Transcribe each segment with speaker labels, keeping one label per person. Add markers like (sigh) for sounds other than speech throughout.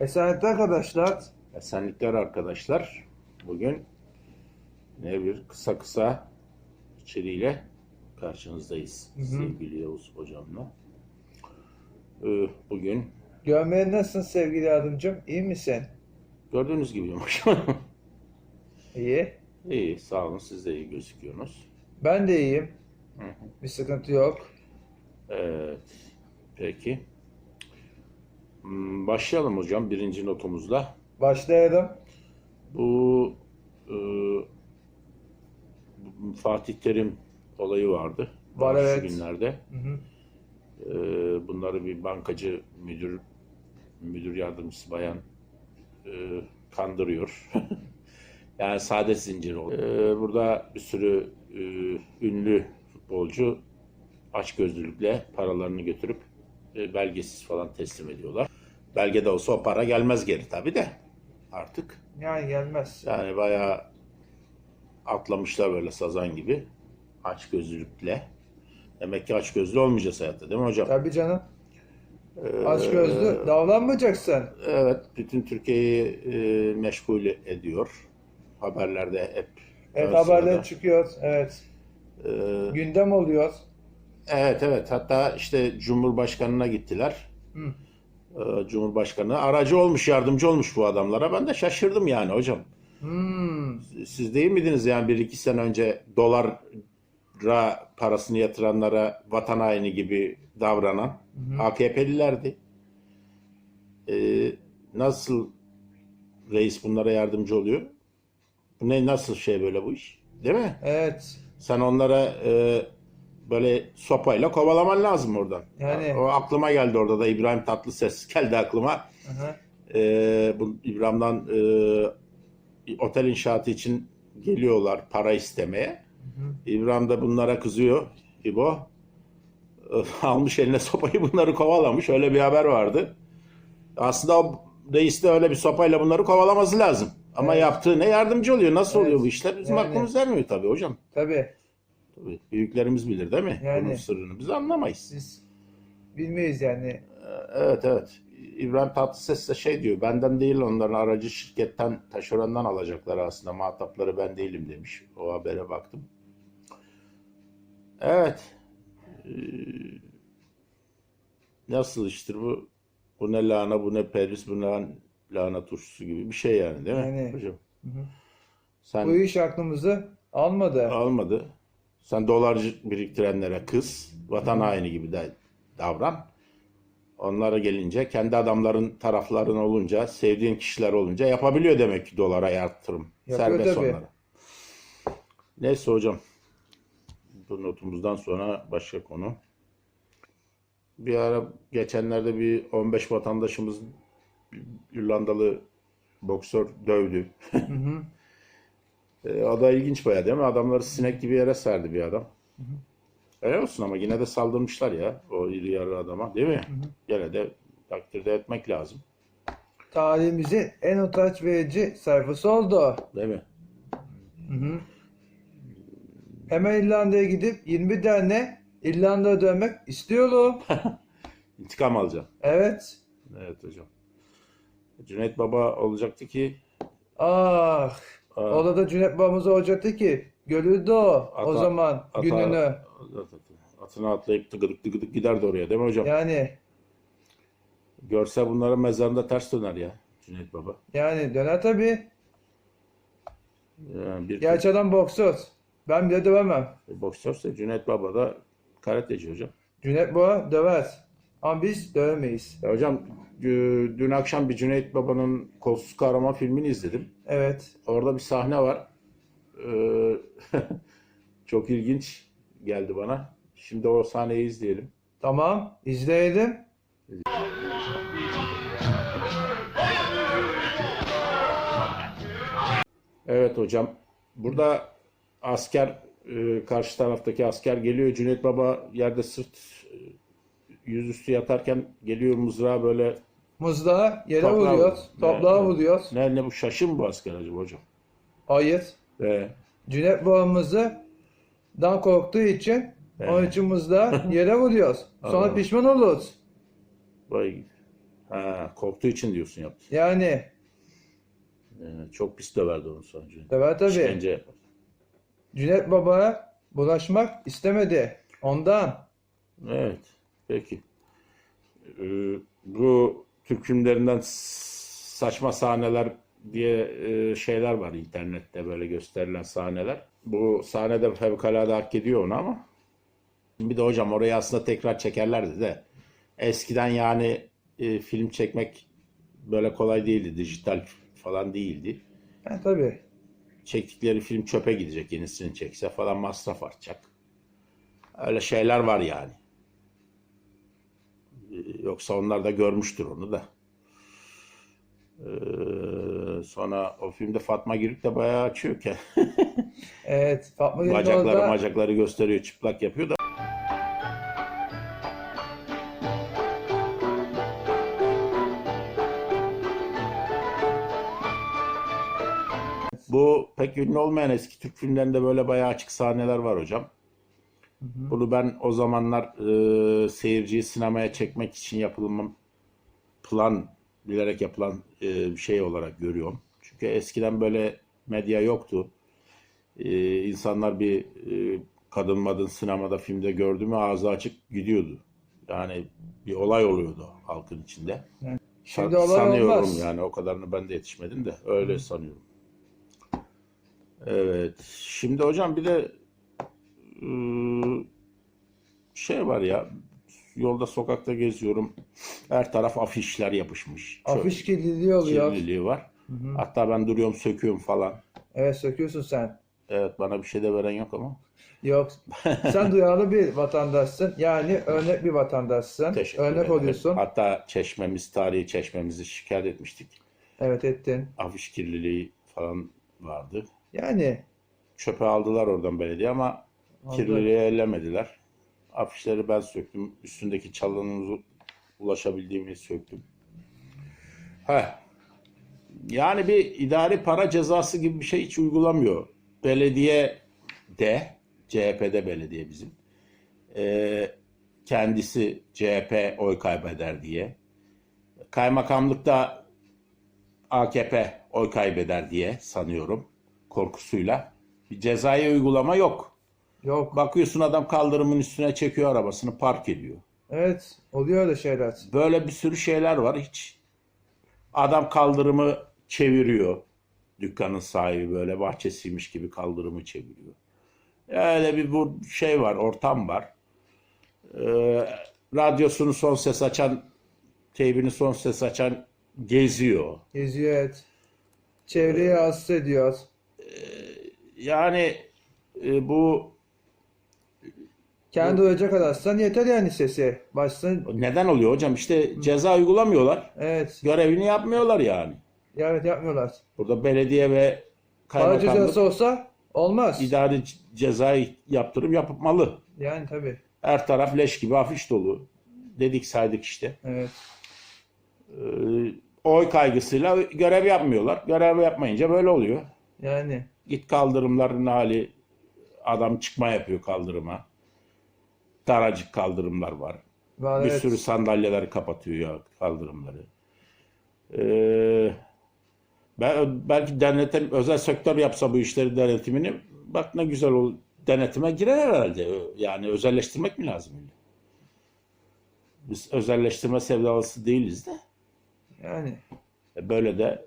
Speaker 1: Esenlikler arkadaşlar.
Speaker 2: Esenlikler arkadaşlar. Bugün ne bir kısa kısa içeriğiyle karşınızdayız.
Speaker 1: Hı hı.
Speaker 2: Sevgili Yavuz hocamla. Ee, Bugün
Speaker 1: Görmeye nasılsın sevgili yardımcım? İyi misin?
Speaker 2: gördüğünüz gibi hocam. (laughs)
Speaker 1: İyi.
Speaker 2: iyi sağ olun siz de iyi gözüküyorsunuz.
Speaker 1: Ben de iyiyim.
Speaker 2: Hı hı.
Speaker 1: Bir sıkıntı yok.
Speaker 2: Evet. Peki. Hmm, Başlayalım hocam birinci notumuzla.
Speaker 1: Başlayalım.
Speaker 2: Bu e, Fatih Terim olayı vardı.
Speaker 1: Var,
Speaker 2: Şu
Speaker 1: evet.
Speaker 2: günlerde.
Speaker 1: Hı hı.
Speaker 2: E, bunları bir bankacı müdür müdür yardımcısı bayan e, kandırıyor. (laughs) yani saadet zinciri oluyor. E, burada bir sürü e, ünlü futbolcu açgözlülükle paralarını götürüp e, belgesiz falan teslim ediyorlar. Belge de olsa o para gelmez geri tabii de artık.
Speaker 1: Yani gelmez.
Speaker 2: Yani bayağı atlamışlar böyle sazan gibi. Aç gözlülükle. Demek ki aç gözlü olmayacağız hayatta değil mi hocam?
Speaker 1: Tabii canım.
Speaker 2: Ee,
Speaker 1: Aç gözlü davranmayacaksın.
Speaker 2: Evet, bütün Türkiye'yi e, meşgul ediyor. Haberlerde hep.
Speaker 1: Evet
Speaker 2: ön
Speaker 1: haberler
Speaker 2: sırada.
Speaker 1: çıkıyor. Evet.
Speaker 2: Ee,
Speaker 1: Gündem oluyor.
Speaker 2: evet, evet. Hatta işte Cumhurbaşkanı'na gittiler.
Speaker 1: Hı.
Speaker 2: Ee, Cumhurbaşkanı aracı olmuş, yardımcı olmuş bu adamlara. Ben de şaşırdım yani hocam.
Speaker 1: Hmm.
Speaker 2: Siz değil miydiniz yani bir iki sene önce dolara parasını yatıranlara vatan haini gibi davranan
Speaker 1: hı.
Speaker 2: AKP'lilerdi. Ee, nasıl reis bunlara yardımcı oluyor? Bu ne nasıl şey böyle bu iş? Değil mi?
Speaker 1: Evet.
Speaker 2: Sen onlara e, böyle sopayla kovalaman lazım oradan.
Speaker 1: Yani-
Speaker 2: O aklıma geldi orada da İbrahim Tatlıses geldi aklıma.
Speaker 1: Aha.
Speaker 2: Ee, bu İbrahim'den e, otel inşaatı için geliyorlar para istemeye.
Speaker 1: hı.
Speaker 2: İbrahim de bunlara kızıyor. İbo (laughs) almış eline sopayı bunları kovalamış. Öyle bir haber vardı. Aslında o reis de öyle bir sopayla bunları kovalaması lazım. Ama
Speaker 1: Evet.
Speaker 2: yaptığı ne yardımcı oluyor? Nasıl
Speaker 1: Evet.
Speaker 2: oluyor bu işler? Bizim
Speaker 1: Yani-
Speaker 2: aklımız ermiyor tabii hocam.
Speaker 1: Tabii.
Speaker 2: Tabii. Büyüklerimiz bilir değil mi?
Speaker 1: Yani-
Speaker 2: Bunun sırrını biz anlamayız.
Speaker 1: Biz bilmeyiz yani.
Speaker 2: Evet evet. İbrahim Tatlıses de şey diyor. Benden değil onların aracı şirketten, taşerondan alacaklar aslında. Muhatapları ben değilim demiş. O habere baktım. Evet. Ee, nasıl iştir bu? Bu ne lahana, bu ne peris, bu ne lahana turşusu gibi bir şey yani değil mi
Speaker 1: Yani-
Speaker 2: hocam?
Speaker 1: Hı hı.
Speaker 2: Sen
Speaker 1: Bu iş aklımızı almadı.
Speaker 2: almadı. Sen dolarcı biriktirenlere kız, vatan haini gibi de davran. Onlara gelince kendi adamların tarafların olunca, sevdiğin kişiler olunca yapabiliyor demek ki dolara yatırım.
Speaker 1: Yapıyor
Speaker 2: Serbest
Speaker 1: tabii.
Speaker 2: onlara. Neyse hocam. Bu notumuzdan sonra başka konu. Bir ara geçenlerde bir 15 vatandaşımız İrlandalı boksör dövdü.
Speaker 1: Hı hı.
Speaker 2: E, o da ilginç bayağı değil mi? Adamları sinek gibi yere serdi bir adam. Öyle olsun ama yine de saldırmışlar ya o iri yarı adama değil mi? Gene de takdirde etmek lazım.
Speaker 1: Tarihimizin en utanç verici sayfası oldu.
Speaker 2: Değil mi?
Speaker 1: Hı hı. Hemen İrlanda'ya gidip 20 tane İrlanda'ya dönmek istiyorum. (laughs)
Speaker 2: İntikam alacağım.
Speaker 1: Evet.
Speaker 2: Evet hocam. Cüneyt Baba olacaktı ki
Speaker 1: Ah.
Speaker 2: Aa,
Speaker 1: Orada da Cüneyt babamız olacaktı ki görürdü o o
Speaker 2: Ata-
Speaker 1: zaman
Speaker 2: ata-
Speaker 1: gününü.
Speaker 2: atına atlayıp tıkıdık tıkıdık giderdi oraya değil mi hocam?
Speaker 1: Yani
Speaker 2: Görse bunların mezarında ters döner ya Cüneyt Baba.
Speaker 1: yani döner tabii.
Speaker 2: Yani bir
Speaker 1: Gerçi adam boksör. Ben bile dövemem.
Speaker 2: boksörse Cüneyt Baba da karateci hocam.
Speaker 1: Cüneyt baba döver. Ama biz dövemeyiz.
Speaker 2: Ya hocam dü- dün akşam bir Cüneyt Baba'nın Kolsuz Kahraman filmini izledim.
Speaker 1: Evet.
Speaker 2: Orada bir sahne var. Ee, (laughs) çok ilginç geldi bana. Şimdi o sahneyi izleyelim.
Speaker 1: Tamam. izleyelim.
Speaker 2: Evet hocam. Burada asker e, karşı taraftaki asker geliyor. Cüneyt Baba yerde sırt e, yüzüstü yatarken geliyor mızrağı böyle
Speaker 1: Muzdağı yere
Speaker 2: Toprağa
Speaker 1: vuruyor.
Speaker 2: vur.
Speaker 1: Toprağa
Speaker 2: Evet.
Speaker 1: vuruyor.
Speaker 2: ne ne bu şaşı mı bu asker acaba hocam?
Speaker 1: Hayır.
Speaker 2: Ve
Speaker 1: Cüneyt babamızı dan korktuğu için onun için muzdağı (laughs) yere vuruyor. Sonra
Speaker 2: Allah.
Speaker 1: pişman oluruz.
Speaker 2: vay Ha, korktuğu için diyorsun yaptı.
Speaker 1: Yani
Speaker 2: Ee, çok pis döverdi onu sonucu.
Speaker 1: evet tabii.
Speaker 2: İşkence yapar.
Speaker 1: Cüneyt Baba'ya bulaşmak istemedi. Ondan.
Speaker 2: Evet. Peki. Ee, bu Türk filmlerinden saçma sahneler diye e, şeyler var internette böyle gösterilen sahneler. Bu sahnede fevkalade hak ediyor onu ama bir de hocam orayı aslında tekrar çekerlerdi de eskiden yani e, film çekmek böyle kolay değildi. Dijital falan değildi.
Speaker 1: Yani tabii.
Speaker 2: çektikleri film çöpe gidecek yenisini çekse falan masraf artacak. Öyle şeyler var yani. Yoksa onlar da görmüştür onu da. Ee, sonra o filmde Fatma Girik de bayağı açıyor ki. (laughs)
Speaker 1: Evet. Fatma Gül
Speaker 2: bacakları
Speaker 1: orada
Speaker 2: bacakları gösteriyor, çıplak yapıyor da. Bu pek ünlü olmayan eski Türk filmlerinde böyle bayağı açık sahneler var hocam. Bunu ben o zamanlar e, seyirciyi sinemaya çekmek için yapılan plan, bilerek yapılan e, bir şey olarak görüyorum. Çünkü eskiden böyle medya yoktu. E, insanlar bir e, kadın madın sinemada filmde gördü mü ağzı açık gidiyordu. Yani bir olay oluyordu halkın içinde.
Speaker 1: Şimdi
Speaker 2: Sa-
Speaker 1: olay
Speaker 2: sanıyorum
Speaker 1: olmaz.
Speaker 2: yani o kadarını ben de yetişmedim de öyle sanıyorum. Evet. Şimdi hocam bir de şey var ya yolda sokakta geziyorum. Her taraf afişler yapışmış.
Speaker 1: Afiş kirliliği oluyor.
Speaker 2: kirliliği var. Hatta ben duruyorum söküyorum falan.
Speaker 1: Evet söküyorsun sen.
Speaker 2: Evet bana bir şey de veren yok ama.
Speaker 1: Yok. (laughs) Sen duyarlı bir vatandaşsın. Yani örnek bir vatandaşsın.
Speaker 2: Teşekkür
Speaker 1: Örnek
Speaker 2: ederim.
Speaker 1: oluyorsun.
Speaker 2: Hatta çeşmemiz, tarihi çeşmemizi şikayet etmiştik.
Speaker 1: Evet ettin.
Speaker 2: Afiş kirliliği falan vardı.
Speaker 1: Yani
Speaker 2: Çöpe aldılar oradan belediye ama. Kirliliği. Afişleri ben söktüm. Üstündeki çalının ulaşabildiğimi söktüm. Heh. Yani bir idari para cezası gibi bir şey hiç uygulamıyor. Belediye de, CHP'de belediye bizim. Ee, kendisi CHP oy kaybeder diye. Kaymakamlıkta AKP oy kaybeder diye sanıyorum korkusuyla. Bir cezai uygulama yok.
Speaker 1: Yok.
Speaker 2: Bakıyorsun adam kaldırımın üstüne çekiyor arabasını park ediyor.
Speaker 1: Evet. Oluyor öyle şeyler.
Speaker 2: Böyle bir sürü şeyler var hiç. Adam kaldırımı çeviriyor. Dükkanın sahibi böyle bahçesiymiş gibi kaldırımı çeviriyor. Öyle bir bu şey var, ortam var. Ee, radyosunu son ses açan, teybini son ses açan geziyor.
Speaker 1: Geziyor evet. Çevreyi rahatsız ediyor.
Speaker 2: Yani e, bu
Speaker 1: Kendi duyacak kadarsan yeter yani sesi. Başsın.
Speaker 2: neden oluyor hocam? İşte ceza uygulamıyorlar.
Speaker 1: Evet.
Speaker 2: Görevini yapmıyorlar yani.
Speaker 1: Evet yapmıyorlar.
Speaker 2: Burada belediye ve
Speaker 1: Para
Speaker 2: kaymakamlık
Speaker 1: cezası olsa olmaz.
Speaker 2: idari c- cezai yaptırım yapmalı.
Speaker 1: Yani tabii.
Speaker 2: Her taraf leş gibi afiş dolu. Dedik saydık işte.
Speaker 1: Evet.
Speaker 2: Ee, oy kaygısıyla görev yapmıyorlar. Görev yapmayınca böyle oluyor.
Speaker 1: Yani.
Speaker 2: Git kaldırımların hali adam çıkma yapıyor kaldırıma. Daracık kaldırımlar var.
Speaker 1: Var
Speaker 2: Bir
Speaker 1: evet.
Speaker 2: sürü sandalyeleri kapatıyor ya kaldırımları. Ee, ben, belki denetim, özel sektör yapsa bu işleri denetimini bak ne güzel ol, denetime girer herhalde. Yani özelleştirmek mi lazım? Biz özelleştirme sevdalısı değiliz de.
Speaker 1: Yani.
Speaker 2: E, Böyle de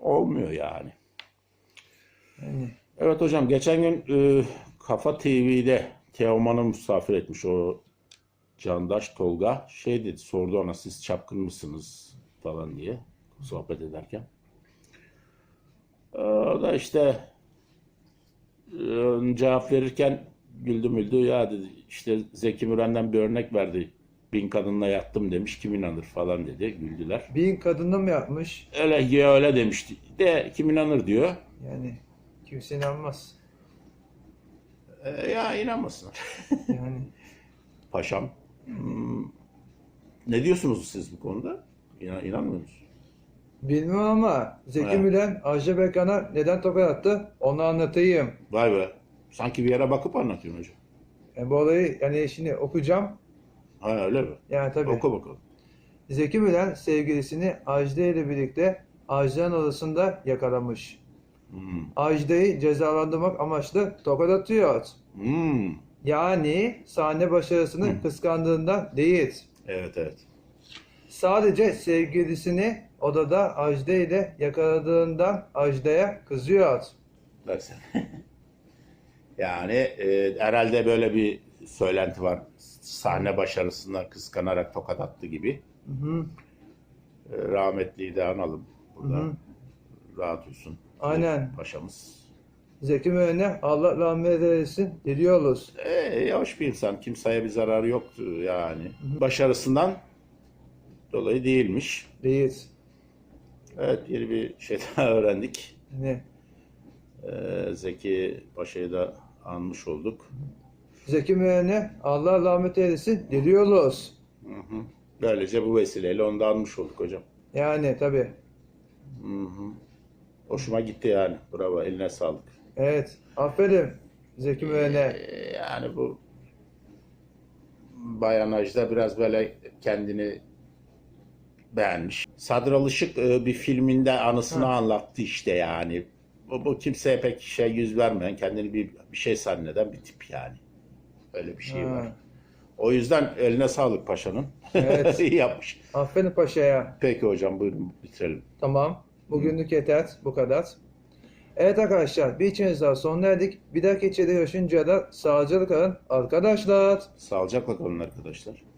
Speaker 2: olmuyor yani.
Speaker 1: Yani.
Speaker 2: Evet hocam geçen gün e, Kafa TV'de Teoman'ı misafir etmiş o Candaş Tolga. Şey dedi sordu ona siz çapkın mısınız falan diye sohbet ederken. E, O da işte e, cevap verirken güldü müldü ya dedi işte Zeki Müren'den bir örnek verdi. Bin kadınla yattım demiş kim inanır falan dedi güldüler.
Speaker 1: Bin kadını mı yapmış?
Speaker 2: Öyle ya öyle demişti de kim inanır diyor.
Speaker 1: Yani. Kimse inanmaz.
Speaker 2: E, ya inanmasınlar. (laughs)
Speaker 1: Yani.
Speaker 2: Paşam. Hmm, Ne diyorsunuz siz bu konuda? İnan, inanmıyor musunuz?
Speaker 1: Bilmem ama Zeki
Speaker 2: Evet.
Speaker 1: Müren Ajda Pekkan'a neden tokat attı? Onu anlatayım.
Speaker 2: Vay be. Sanki bir yere bakıp anlatıyorsun hocam.
Speaker 1: Yani bu olayı yani şimdi okuyacağım.
Speaker 2: Ha öyle mi?
Speaker 1: Yani tabii.
Speaker 2: Oku bakalım.
Speaker 1: Zeki Müren sevgilisini Ajda ile birlikte Ajda'nın odasında yakalamış.
Speaker 2: Hmm.
Speaker 1: Ajda'yı cezalandırmak amaçlı tokat atıyor.
Speaker 2: Hmm.
Speaker 1: Yani sahne başarısını
Speaker 2: Hı.
Speaker 1: kıskandığından değil.
Speaker 2: Evet evet.
Speaker 1: Sadece sevgilisini odada Ajda ile yakaladığından Ajda'ya kızıyor.
Speaker 2: Bak sen. (laughs) yani e, herhalde böyle bir söylenti var. Sahne başarısından kıskanarak tokat attı gibi.
Speaker 1: Hı hı.
Speaker 2: E, rahmetliyi de analım burada.
Speaker 1: Hı hı.
Speaker 2: Rahat uyusun.
Speaker 1: Aynen.
Speaker 2: Paşamız.
Speaker 1: Zeki Müren'e Allah rahmet eylesin diliyoruz.
Speaker 2: E, hoş bir insan. Kimseye bir zararı yoktu yani. Başarısından dolayı değilmiş.
Speaker 1: Değil.
Speaker 2: Evet yeni bir şey (laughs) daha öğrendik.
Speaker 1: Ne?
Speaker 2: E, Zeki Paşa'yı da anmış olduk.
Speaker 1: Zeki Müren'e Allah rahmet eylesin diliyoruz.
Speaker 2: Hı hı. Böylece bu vesileyle onu da anmış olduk hocam.
Speaker 1: Yani tabii.
Speaker 2: Hı hı. Hoşuma gitti yani. Bravo. Eline sağlık.
Speaker 1: Evet. Aferin Zeki Müren'e.
Speaker 2: Ee, yani bu Bayan Ajda biraz böyle kendini beğenmiş. Sadr Alışık e, bir filminde anısını
Speaker 1: Ha.
Speaker 2: anlattı işte yani. Bu, bu kimseye pek şey yüz vermeyen, kendini bir, bir şey zanneden bir tip yani. Öyle bir şey
Speaker 1: Ha.
Speaker 2: var. O yüzden eline sağlık paşanın.
Speaker 1: Evet. (laughs)
Speaker 2: İyi yapmış.
Speaker 1: Aferin paşaya.
Speaker 2: Peki hocam buyurun bitirelim.
Speaker 1: Tamam. Bugünlük yeter. Bu kadar. Evet arkadaşlar bir içiniz daha sonuna erdik. Bir dahaki içeri görüşünceye kadar sağlıcakla kalın arkadaşlar.
Speaker 2: Sağlıcakla kalın arkadaşlar.